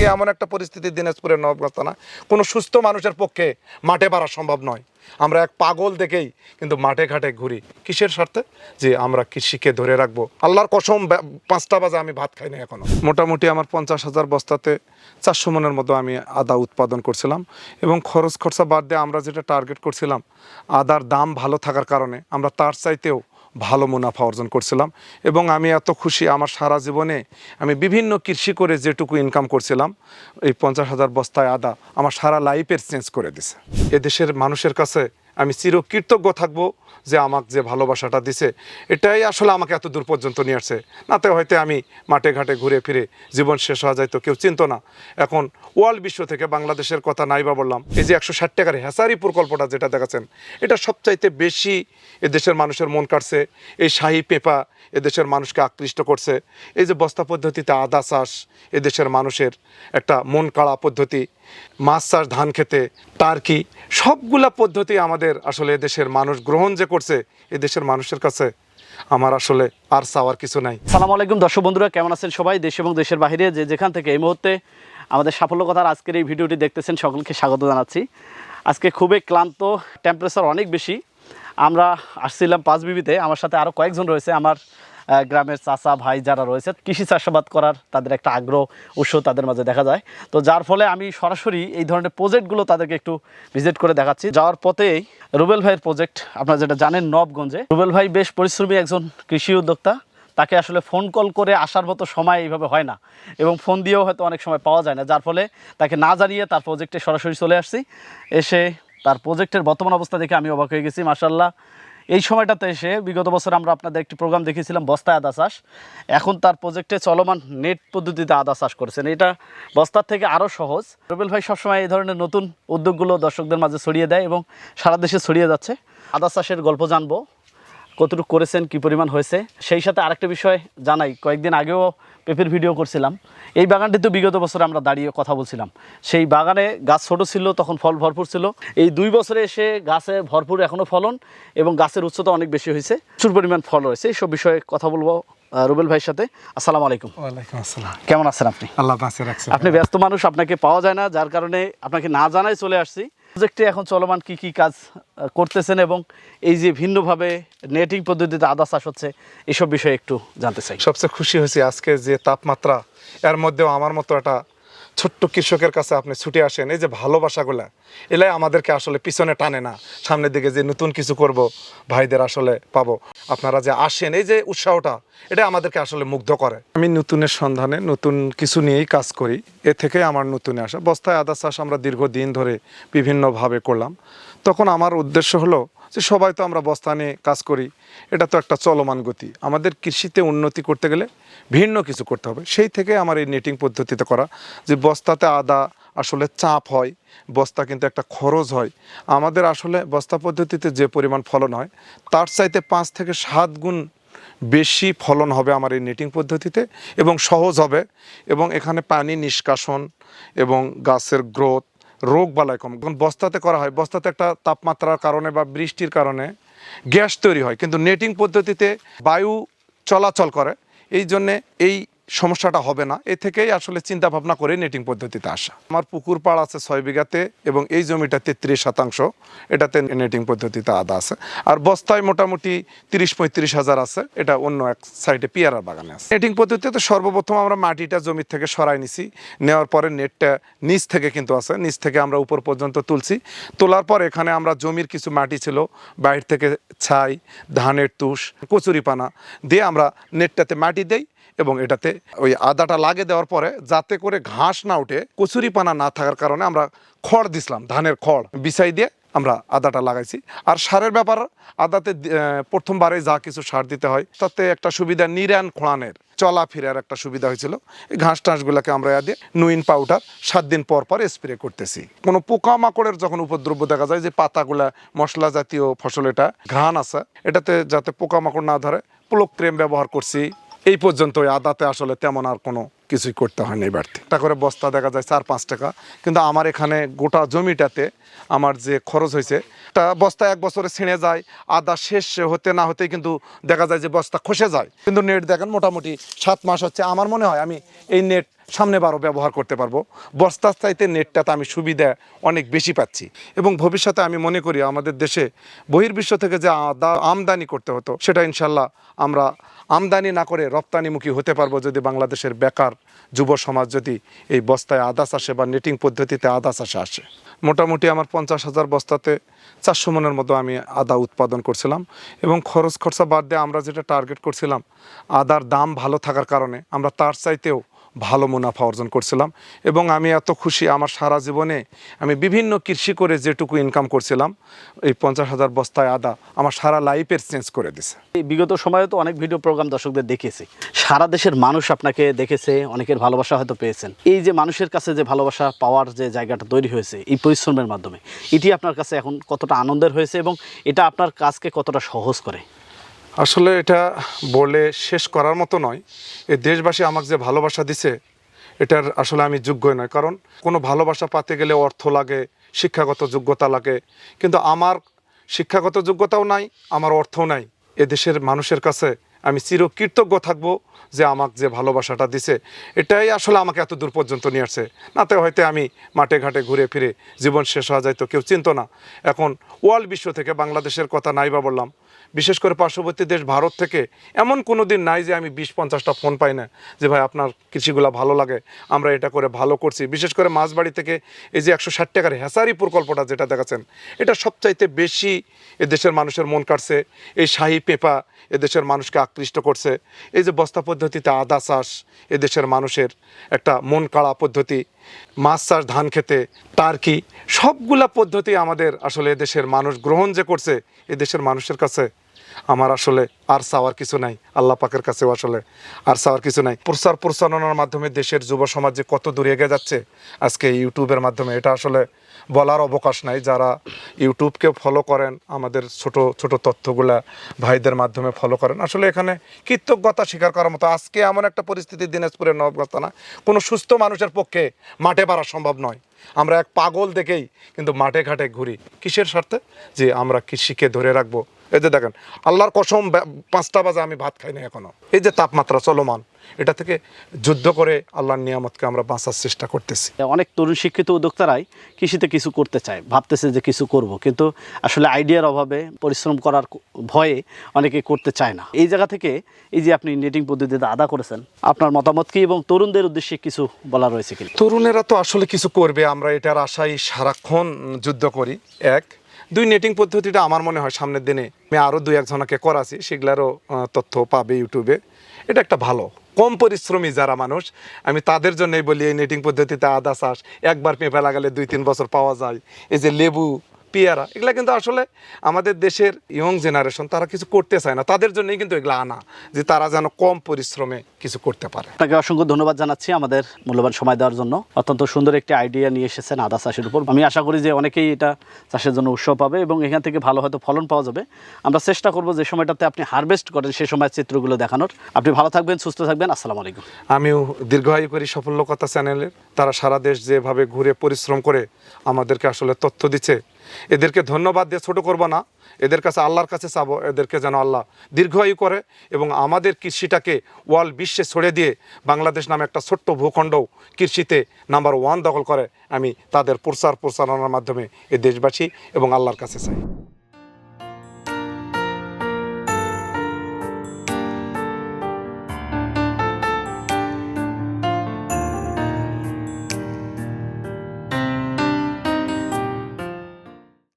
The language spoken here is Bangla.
আজকে এমন একটা পরিস্থিতি দিনাজপুরের নবগঞ্জ থানা, কোনো সুস্থ মানুষের পক্ষে মাঠে পারা সম্ভব নয়। আমরা এক পাগল দেখেই কিন্তু মাঠে ঘাটে ঘুরি। কিসের স্বার্থে? যে আমরা কৃষিকে ধরে রাখব। আল্লাহর কসম পাঁচটা বাজে আমি ভাত খাই না এখনও। মোটামুটি আমার পঞ্চাশ হাজার বস্তাতে চারশো মনের মতো আমি আদা উৎপাদন করছিলাম এবং খরচ খরচা বাদ দিয়ে আমরা যেটা টার্গেট করছিলাম, আদার দাম ভালো থাকার কারণে আমরা তার চাইতেও ভালো মুনাফা অর্জন করছিলাম এবং আমি এত খুশি আমার সারা জীবনে আমি বিভিন্ন কৃষি করে যেটুকু ইনকাম করছিলাম, এই পঞ্চাশ হাজার বস্তায় আদা আমার সারা লাইফের চেঞ্জ করে দিছে। এদেশের মানুষের কাছে আমি চিরকৃতজ্ঞ থাকব যে আমাকে যে ভালোবাসাটা দিছে, এটাই আসলে আমাকে এত দূর পর্যন্ত নিয়ে আসছে। নাতে হয়তো আমি মাঠে ঘাটে ঘুরে ফিরে জীবন শেষ হওয়া যায় তো কেউ চিনতো না। এখন ওয়ার্ল্ড বিশ্ব থেকে বাংলাদেশের কথা নাই বা বললাম, এই যে একশো ষাট টাকার হ্যাসারি প্রকল্পটা যেটা দেখাচ্ছেন, এটা সবচাইতে বেশি এদেশের মানুষের মন কাটছে এই শাহী পেঁপা এদেশের মানুষকে আকৃষ্ট করছে, এই যে বস্তা পদ্ধতিতে আদা চাষ এদেশের মানুষের একটা মন কাড়া পদ্ধতি মাছ চাষ ধান খেতে, টার্কি, সবগুলা পদ্ধতি আমাদের আসলে এদেশের মানুষ গ্রহণ যে করছে, এদেশের মানুষের কাছে আমার আসলে আর চাওয়ার কিছু নাই। সালাম আলাইকুম, দর্শক বন্ধুরা, কেমন আছেন সবাই? দেশ এবং দেশের বাইরে যে যেখান থেকে এই মুহূর্তে আমাদের সাফল্য কথার আজকের এই ভিডিওটি দেখতেছেন, সকলকে স্বাগত জানাচ্ছি। আজকে খুবই ক্লান্ত টেম্পারেচার অনেক বেশি। আমরা আসছিলাম পাঁচ বিবিতে, আমার সাথে আরও কয়েকজন রয়েছে, আমার গ্রামের চাচা, ভাই যারা রয়েছে, কৃষি চাষাবাদ করার তাদের একটা আগ্রহ উৎস তাদের মাঝে দেখা যায়। তো যার ফলে আমি সরাসরি এই ধরনের প্রজেক্টগুলো তাদেরকে একটু ভিজিট করে দেখাচ্ছি। যাওয়ার পথেই রুবেল ভাইয়ের প্রজেক্ট আপনারা যেটা জানেন নবগঞ্জে। রুবেল ভাই বেশ পরিশ্রমী একজন কৃষি উদ্যোক্তা। তাকে আসলে ফোন কল করে আসার মতো সময় এইভাবে হয় না। এবং ফোন দিয়েও হয়তো অনেক সময় পাওয়া যায় না। যার ফলে তাকে না জানিয়ে তার প্রজেক্টে সরাসরি চলে আসছি। এসে তার প্রজেক্টের বর্তমান অবস্থা দেখে আমি অবাক হয়ে গেছি মার্শাল্লাহ এই সময়টাতে এসে বিগত বছর আমরা আপনাদের একটি প্রোগ্রাম দেখিয়েছিলাম, বস্তায় আদা চাষ। এখন তার প্রজেক্টে চলমান নেট পদ্ধতিতে আদা চাষ করেছেন। এটা বস্তার থেকে আরও সহজ। রুবেল ভাই সবসময় এই ধরনের নতুন উদ্যোগগুলো দর্শকদের মাঝে ছড়িয়ে দেয় এবং সারা দেশে ছড়িয়ে যাচ্ছে। আদা চাষের গল্প জানব, কতটুকু করেছেন, কি পরিমাণ হয়েছে। সেই সাথে আরেকটা বিষয় জানাই, কয়েকদিন আগেও পেঁপের ভিডিও করছিলাম। এই বাগানটি তো বিগত বছরে আমরা দাঁড়িয়ে কথা বলছিলাম। সেই বাগানে গাছ ছোট ছিল তখন ফল ভরপুর ছিল। এই দুই বছরে এসে গাছে ভরপুর এখনও ফলন এবং গাছের উচ্চতা অনেক বেশি হয়েছে। প্রচুর পরিমাণ ফল রয়েছে। এইসব বিষয়ে কথা বলব রুবেল ভাইয়ের সাথে। আসসালামু আলাইকুম। ওয়ালাইকুম আসসালাম। কেমন আছেন আপনি? আল্লাহ আপনি ব্যস্ত মানুষ আপনাকে পাওয়া যায় না। যার কারণে আপনাকে না জানাই চলে আসছি। প্রজেক্টে এখন চলমান কি কি কাজ করতেছেন এবং এই যে ভিন্নভাবে নেটিং পদ্ধতিতে আদা চাষ হচ্ছে, এসব বিষয়ে একটু জানতে চাই। সবচেয়ে খুশি হয়েছি আজকে যে তাপমাত্রা, এর মধ্যেও আমার মতো একটা ছোট্ট কৃষকের কাছে আপনি ছুটে আসেন, এই যে ভালোবাসাগুলা, এলাই আমাদেরকে আসলে পিছনে টানে না। সামনের দিকে যে নতুন কিছু করব, ভাইদের আসলে পাবো। আপনারা যে আসেন, এই যে উৎসাহটা, এটা আমাদেরকে আসলে মুগ্ধ করে। আমি নতুনের সন্ধানে নতুন কিছু নিয়েই কাজ করি, এ থেকে আমার নতুনে আসা। বস্তায় আদা চাষ আমরা দীর্ঘদিন ধরে বিভিন্নভাবে করলাম। তখন আমার উদ্দেশ্য হলো যে সবাই তো আমরা বস্তা নিয়ে কাজ করি, এটা তো একটা চলমান গতি। আমাদের কৃষিতে উন্নতি করতে গেলে ভিন্ন কিছু করতে হবে। সেই থেকে আমার এই নেটিং পদ্ধতিতে করা যে বস্তাতে আদা আসলে চাপ হয়, বস্তা কিন্তু একটা খরচ হয়। আমাদের আসলে বস্তা পদ্ধতিতে যে পরিমাণ ফলন হয়, তার চাইতে পাঁচ থেকে সাত গুণ বেশি ফলন হবে আমার এই নেটিং পদ্ধতিতে এবং সহজ হবে। এবং এখানে পানি নিষ্কাশন এবং গাছের গ্রোথ রোগ বালাই কম। যখন বস্তাতে করা হয়, বস্তাতে একটা তাপমাত্রার কারণে বা বৃষ্টির কারণে গ্যাস তৈরি হয়। কিন্তু নেটিং পদ্ধতিতে বায়ু চলাচল করে। এই জন্যে এই সমস্যাটা হবে না। এ থেকেই আসলে চিন্তা ভাবনা করে নেটিং পদ্ধতিতে আসা। আমার পুকুর পাড় আছে ছয় বিঘাতে এবং এই জমিটা তেত্রিশ শতাংশ। এটাতে নেটিং পদ্ধতিতে আদা আছে। আর বস্তায় মোটামুটি তিরিশ পঁয়ত্রিশ হাজার আছে। এটা অন্য এক সাইডে পিয়ারার বাগানে আছে। নেটিং পদ্ধতিতে সর্বপ্রথম আমরা মাটিটা জমির থেকে সরাই নিছি। নেওয়ার পরে নেটটা নিচ থেকে কিন্তু আছে। নিচ থেকে আমরা উপর পর্যন্ত তুলছি। তোলার পর এখানে আমরা জমির কিছু মাটি ছিল। বাইরে থেকে ছাই, ধানের তুষ, কচুরিপানা দিয়ে আমরা নেটটাতে মাটি দেই। এবং এটাতে ওই আদাটা লাগে দেওয়ার পরে যাতে করে ঘাস না উঠে কচুরিপানা না থাকার কারণে আমরা খড় দিছিলাম, ধানের খড় বিছাই দিয়ে আমরা আদাটা লাগাইছি। আর সারের ব্যাপার, আদাতে প্রথমবারে যা কিছু সার দিতে হয়, তাতে একটা সুবিধা নিরান খোঁড়ানের চলাফেরার একটা সুবিধা হয়েছিল। এই ঘাস টাসগুলোকে আমরা দিয়ে নুইন পাউডার সাত দিন পর পর স্প্রে করতেছি। কোনো পোকামাকড়ের যখন উপদ্রব্য দেখা যায় যে পাতাগুলা, মশলা জাতীয় ফসল এটা, ঘ্রাণ আছে, এটাতে যাতে পোকামাকড় না ধরে, প্লোক ক্রেম ব্যবহার করছি। এই পর্যন্ত আদাতে আসলে তেমন আর কোনো কিছুই করতে হয়নি বাড়তি। একটা করে বস্তা দেখা যায় চার, পাঁচ টাকা। কিন্তু আমার এখানে গোটা জমিটাতে আমার যে খরচ হয়েছে তা বস্তা এক বছরে ছিঁড়ে যায়, আদা শেষ হতে না হতে কিন্তু দেখা যায় যে বস্তা খসে যায়। কিন্তু নেট দেখেন মোটামুটি সাত মাস হচ্ছে। আমার মনে হয় আমি এই নেট সামনে বারো ব্যবহার করতে পারব। বস্তার চাইতে নেটটাতে আমি সুবিধা অনেক বেশি পাচ্ছি। এবং ভবিষ্যতে আমি মনে করি আমাদের দেশে বহির্বিশ্ব থেকে যে আমদানি করতে হতো, সেটা ইনশাল্লাহ আমরা আমদানি না করে রপ্তানিমুখী হতে পারব যদি বাংলাদেশের বেকার যুব সমাজ যদি এই বস্তায় আদা চাষে বা নেটিং পদ্ধতিতে আদা চাষে আসে। মোটামুটি আমার পঞ্চাশ হাজার বস্তাতে চারশো মনের মতো আমি আদা উৎপাদন করছিলাম এবং খরচ খরচা বাদ দিয়ে আমরা যেটা টার্গেট করছিলাম, আদার দাম ভালো থাকার কারণে আমরা তার চাইতেও ভালো মুনাফা অর্জন করছিলাম এবং আমি এত খুশি আমার সারা জীবনে আমি বিভিন্ন কৃষি করে যেটুকু ইনকাম করছিলাম, এই পঞ্চাশ হাজার বস্তায় আদা আমার সারা লাইফের চেঞ্জ করে দিছে। এই বিগত সময়ে তো অনেক ভিডিও প্রোগ্রাম দর্শকদের দেখেছি। সারা দেশের মানুষ আপনাকে দেখেছে, অনেকের ভালোবাসা হয়তো পেয়েছেন। এই যে মানুষের কাছে যে ভালোবাসা পাওয়ার যে জায়গাটা তৈরি হয়েছে, এই পরিশ্রমের মাধ্যমে, এটি আপনার কাছে এখন কতটা আনন্দের হয়েছে এবং এটা আপনার কাজকে কতটা সহজ করে? আসলে এটা বলে শেষ করার মতো নয়। এই দেশবাসী আমাকে যে ভালোবাসা দিছে, এটার আসলে আমি যোগ্যই নয়। কারণ কোনো ভালোবাসা পাতে গেলে অর্থ লাগে, শিক্ষাগত যোগ্যতা লাগে। কিন্তু আমার শিক্ষাগত যোগ্যতাও নাই, আমার অর্থও নাই। এদেশের মানুষের কাছে আমি চিরকৃতজ্ঞ থাকব যে আমাকে যে ভালোবাসাটা দিছে। এটাই আসলে আমাকে এত দূর পর্যন্ত নিয়ে আসছে। নাতে হয়তো আমি মাঠে ঘাটে ঘুরে ফিরে জীবন শেষ হওয়া যায় তো কেউ চিনতো না। এখন ওয়ার্ল্ড বিশ্ব থেকে বাংলাদেশের কথা নাই বা বললাম বিশেষ করে পার্শ্ববর্তী দেশ ভারত থেকে এমন কোনো দিন নাই যে আমি বিশ পঞ্চাশটা ফোন পাই না যে ভাই আপনার কৃষিগুলো ভালো লাগে, আমরা এটা করে ভালো করছি। বিশেষ করে মাছবাড়ি থেকে এই যে একশো ষাট টাকার হেসারি প্রকল্পটা যেটা দেখাচ্ছেন, এটা সবচাইতে বেশি এদেশের মানুষের মন কাটছে এই শাহি পেপা এদেশের মানুষকে আকৃষ্ট করছে। এই যে বস্তা পদ্ধতিতে আদা চাষ এদেশের মানুষের একটা মন কাড়া পদ্ধতি মাছ চাষ ধান খেতে, টার্কি, সবগুলা পদ্ধতি আমাদের আসলে এদেশের মানুষ গ্রহণ যে করছে, এদেশের মানুষের কাছে আমার আসলে আর চাওয়ার কিছু নাই। আল্লাহ পাকের কাছেও আসলে আর চাওয়ার কিছু নাই। প্রচার প্রচারণার মাধ্যমে দেশের যুব সমাজ যে কত দূরে এগিয়ে যাচ্ছে, আজকে ইউটিউবের মাধ্যমে এটা আসলে বলার অবকাশ নাই। যারা ইউটিউবকে ফলো করেন, আমাদের ছোট ছোট তথ্যগুলা ভাইদের মাধ্যমে ফলো করেন। আসলে এখানে কৃতজ্ঞতা স্বীকার করার মতো আজকে এমন একটা পরিস্থিতি দিনাজপুরের নবগাস্তা না কোনো সুস্থ মানুষের পক্ষে মাঠে পারা সম্ভব নয়। আমরা এক পাগল দেখেই কিন্তু মাঠে ঘাটে ঘুরি। কিসের স্বার্থে? যে আমরা কৃষিকে ধরে রাখব। এই যে দেখেন আল্লাহর কসম পাঁচটা বাজে আমি ভাত খাই না এখনও। এই যে তাপমাত্রা চলমান এটা থেকে যুদ্ধ করে আল্লাহর নিয়ামতকে আমরা বাঁচার চেষ্টা করতেছি। অনেক তরুণ শিক্ষিত উদ্যোক্তারাই কৃষিতে কিছু করতে চায় ভাবতেছে যে কিছু করব। কিন্তু আসলে আইডিয়ার অভাবে পরিশ্রম করার ভয়ে অনেকে করতে চায় না। এই জায়গা থেকে এই যে আপনি নেটিং পদ্ধতিতে আদা করেছেন আপনার মতামত কি এবং তরুণদের উদ্দেশ্যে কিছু বলা রয়েছে কি? তরুণেরা তো আসলে কিছু করবে আমরা এটার আশায় সারাক্ষণ যুদ্ধ করি। এক দুই নেটিং পদ্ধতিটা আমার মনে হয় সামনের দিনে আমি আরও দুই একজনকে করাছি, সেগুলারও তথ্য পাবে ইউটিউবে। এটা একটা ভালো। কম পরিশ্রমী যারা মানুষ, আমি তাদের জন্যই বলি এই নেটিং পদ্ধতিতে আদা চাষ, একবার পেঁপে লাগালে দুই তিন বছর পাওয়া যায়। এই যে লেবু পেয়ারা এগুলা কিন্তু আসলে আমাদের দেশের ইয়ং জেনারেশন তারা কিছু করতে চায় না। তাদের জন্যই কিন্তু এগুলা আনা যে তারা যেন কম পরিশ্রমে কিছু করতে পারে। আপনাকে অসংখ্য ধন্যবাদ জানাচ্ছি আমাদের মূল্যবান সময় দেওয়ার জন্য। অত্যন্ত সুন্দর একটি আইডিয়া নিয়ে এসেছেন আদা চাষের উপর। আমি আশা করি যে অনেকেই এটা চাষের জন্য উৎসাহ পাবে এবং এখান থেকে ভালো হয়তো ফলন পাওয়া যাবে। আমরা চেষ্টা করব যে সময়টাতে আপনি হারভেস্ট করেন সেই সময় চিত্রগুলো দেখানোর। আপনি ভালো থাকবেন সুস্থ থাকবেন আসসালামু আলাইকুম। আমিও দীর্ঘায়ু করি সাফল্যকথা চ্যানেলের তারা সারা দেশ যেভাবে ঘুরে পরিশ্রম করে আমাদেরকে আসলে তথ্য দিচ্ছে এদেরকে ধন্যবাদ দিয়ে ছোটো করব না। এদের কাছে আল্লাহর কাছে চাবো, এদেরকে যেন আল্লাহ দীর্ঘায়ু করে এবং আমাদের কৃষিটাকে ওয়ার্ল্ড বিশ্বে ছড়ে দিয়ে বাংলাদেশ নামে একটা ছোট্ট ভূখণ্ড কৃষিতে নাম্বার ওয়ান দখল করে। আমি তাদের প্রচার প্রচারণার মাধ্যমে এ দেশবাসী এবং আল্লাহর কাছে চাই।